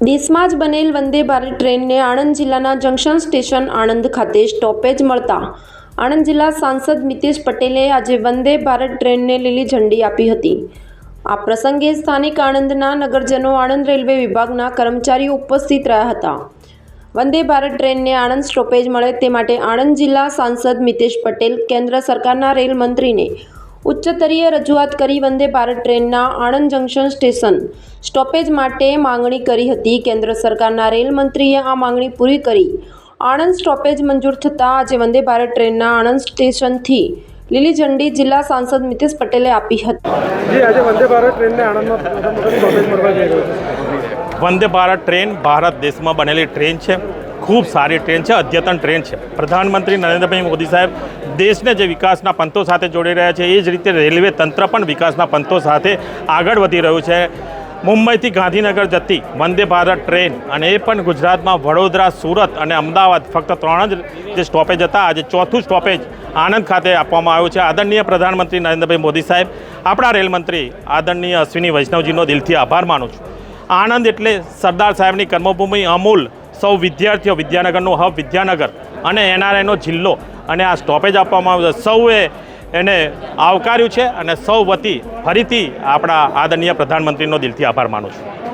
ડીસમાં જ બનેલ વંદે ભારત ટ્રેનને આણંદ જિલ્લાના જંકશન સ્ટેશન આણંદ ખાતે સ્ટોપેજ મળતા આણંદ જિલ્લા સાંસદ મિતેશ પટેલે આજે વંદે ભારત ટ્રેનને લીલી ઝંડી આપી હતી. આ પ્રસંગે સ્થાનિક આણંદના નગરજનો આણંદ રેલવે વિભાગના કર્મચારીઓ ઉપસ્થિત રહ્યા હતા. વંદે ભારત ટ્રેનને આણંદ સ્ટોપેજ મળે તે માટે આણંદ જિલ્લા સાંસદ મિતેશ પટેલ, કેન્દ્ર સરકારના રેલ મંત્રીને ઉચ્ચસ્તરીય રજૂઆત કરી વંદે ભારત ટ્રેનના આણંદ જંકશન સ્ટેશન. સ્ટોપેજ માટે માંગણી કરી હતી કેન્દ્ર સરકારના રેલ મંત્રીએ આ માંગણી પૂરી કરી. આણંદ સ્ટોપેજ મંજૂર થતાં આજે વંદે ભારત ટ્રેનના આણંદ સ્ટેશનથી લીલી ઝંડી જિલ્લા સાંસદ મિતેશ પટેલે આપી હતી. આજે વંદે ભારત ટ્રેનને આણંદમાં વંદે ભારત ટ્રેન ભારત દેશમાં બનેલી ટ્રેન છે. ખૂબ સારી ટ્રેન છે, અદ્યતન ટ્રેન છે. પ્રધાનમંત્રી નરેન્દ્રભાઈ મોદી સાહેબ દેશને જે વિકાસના પંથો સાથે જોડી રહ્યા છે, એ જ રીતે રેલવે તંત્ર પણ વિકાસના પંથો સાથે આગળ વધી રહ્યું છે. મુંબઈથી ગાંધીનગર જતી વંદે ભારત ટ્રેન અને એ પણ ગુજરાતમાં વડોદરા, સુરત અને અમદાવાદ ફક્ત ત્રણ જ જે સ્ટોપેજ હતા, આજે ચોથું સ્ટોપેજ આણંદ ખાતે આપવામાં આવ્યું છે. આદરણીય પ્રધાનમંત્રી નરેન્દ્રભાઈ મોદી સાહેબ, આપણા રેલમંત્રી આદરણીય અશ્વિની વૈષ્ણવજીનો દિલથી આભાર માનું છું. આણંદ એટલે સરદાર સાહેબની કર્મભૂમિ અમૂલ સૌ વિદ્યાર્થીઓ વિદ્યાનગરનું હબ વિદ્યાનગર અને એનઆરઆઈનો જિલ્લો અને આ સ્ટોપેજ આપવામાં આવ્યો સૌએ એને આવકાર્યું છે અને સૌ વતી ફરીથી આપણા આદરણીય પ્રધાનમંત્રીનો દિલથી આભાર માનું છું.